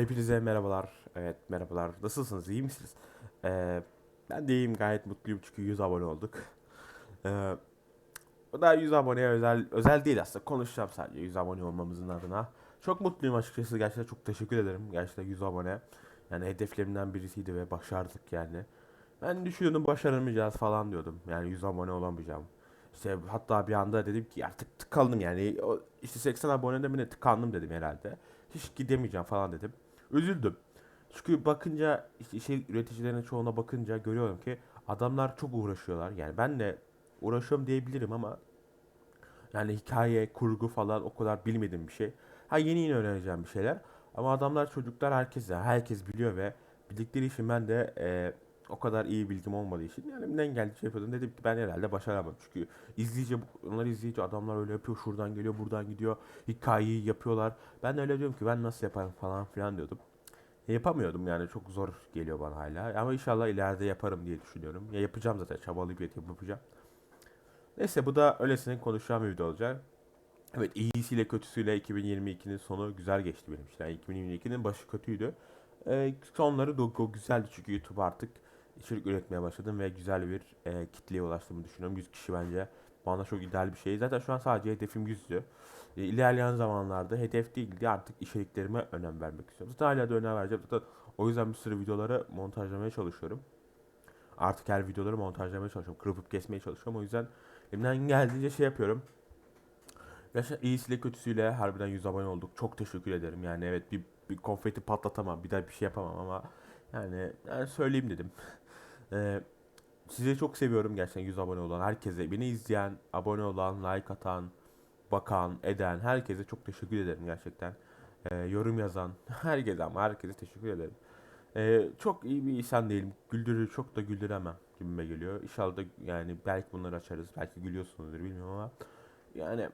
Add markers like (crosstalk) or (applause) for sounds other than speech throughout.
Hepinize merhabalar. Evet merhabalar. Nasılsınız? İyi misiniz? Ee, ben de iyiyim. Gayet mutluyum çünkü 100 abone olduk. (laughs) Ee, o da 100 aboneye özel özel değil aslında. Konuşacağım sadece 100 abone olmamızın adına. Çok mutluyum açıkçası. Gerçekten çok teşekkür ederim. Gerçekten 100 abone. Yani hedeflerimden birisiydi ve başardık yani. Ben düşünüyordum başaramayacağız falan diyordum. Yani 100 abone olamayacağım. İşte hatta bir anda dedim ki artık tıkandım yani. O, işte 80 abonede mi ne tıkandım dedim herhalde. Hiç gidemeyeceğim falan dedim. Üzüldüm. Çünkü bakınca şey üreticilerin çoğuna bakınca görüyorum ki adamlar çok uğraşıyorlar. Yani ben de uğraşıyorum diyebilirim ama yani hikaye, kurgu falan o kadar bilmediğim bir şey. Ha yeni yeni öğreneceğim bir şeyler. Ama adamlar çocuklar herkes herkes biliyor ve bildikleri için ben de e, o kadar iyi bilgim olmadığı için elimden geldiği şey yapıyordum. Dedim ki ben herhalde başaramam. Çünkü izleyici onlar izleyici adamlar öyle yapıyor. Şuradan geliyor, buradan gidiyor. Hikayeyi yapıyorlar. Ben öyle diyorum ki ben nasıl yaparım falan filan diyordum. E, yapamıyordum yani çok zor geliyor bana hala. Ama inşallah ileride yaparım diye düşünüyorum. Ya yapacağım zaten çabalayıp yapacağım. Neyse bu da öylesine konuşacağım bir video olacak. Evet iyisiyle kötüsüyle 2022'nin sonu güzel geçti benim için. Yani 2022'nin başı kötüydü. Ee, sonları da güzeldi çünkü YouTube artık içerik üretmeye başladım ve güzel bir e, kitleye ulaştığımı düşünüyorum. 100 kişi bence bana çok ideal bir şey. Zaten şu an sadece hedefim 100'dü. E, ilerleyen zamanlarda hedef değildi artık içeriklerime önem vermek istiyorum. Zaten hala da önem vereceğim. Zaten o yüzden bir sürü videoları montajlamaya çalışıyorum. Artık her videoları montajlamaya çalışıyorum. Kırpıp kesmeye çalışıyorum. O yüzden elimden geldiğince şey yapıyorum. Gerçekten iyisiyle kötüsüyle harbiden 100 abone olduk. Çok teşekkür ederim. Yani evet bir, bir konfeti patlatamam. Bir daha bir şey yapamam ama yani, yani söyleyeyim dedim. Ee, sizi çok seviyorum gerçekten 100 abone olan herkese. Beni izleyen, abone olan, like atan, bakan, eden herkese çok teşekkür ederim gerçekten. Ee, yorum yazan (laughs) herkese ama herkese teşekkür ederim. Ee, çok iyi bir insan değilim. Güldürür çok da güldüremem gibime geliyor. İnşallah da yani belki bunları açarız. Belki gülüyorsunuzdur bilmiyorum ama yani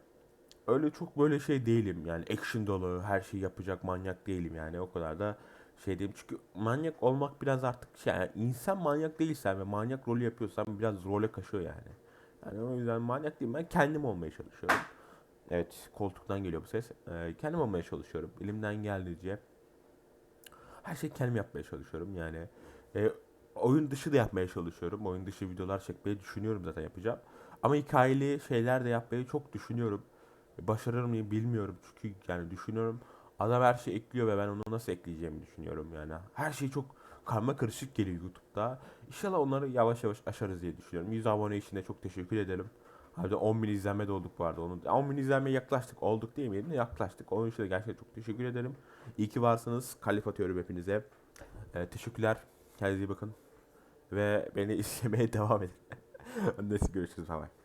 öyle çok böyle şey değilim. Yani action dolu her şeyi yapacak manyak değilim yani o kadar da şey diyeyim. Çünkü manyak olmak biraz artık şey yani insan manyak değilsen ve manyak rolü yapıyorsan biraz role kaşıyor yani. Yani o yüzden manyak değil ben kendim olmaya çalışıyorum. Evet koltuktan geliyor bu ses. Ee, kendim olmaya çalışıyorum. Elimden geldiğince her şeyi kendim yapmaya çalışıyorum. Yani e, oyun dışı da yapmaya çalışıyorum. Oyun dışı videolar çekmeyi düşünüyorum zaten yapacağım. Ama hikayeli şeyler de yapmayı çok düşünüyorum. Başarır mıyım bilmiyorum çünkü yani düşünüyorum. Adam her şeyi ekliyor ve ben onu nasıl ekleyeceğimi düşünüyorum yani. Her şey çok karma karışık geliyor YouTube'da. İnşallah onları yavaş yavaş aşarız diye düşünüyorum. 100 abone için de çok teşekkür ederim. Hadi 10 bin izlenme de olduk arada. Onu, 10 bin izlenmeye yaklaştık. Olduk değil mi? Yaklaştık. Onun için de gerçekten çok teşekkür ederim. İyi ki varsınız. Kalif atıyorum hepinize. Ee, teşekkürler. Kendinize iyi bakın. Ve beni (laughs) izlemeye devam edin. (laughs) Neyse görüşürüz. Bye bye.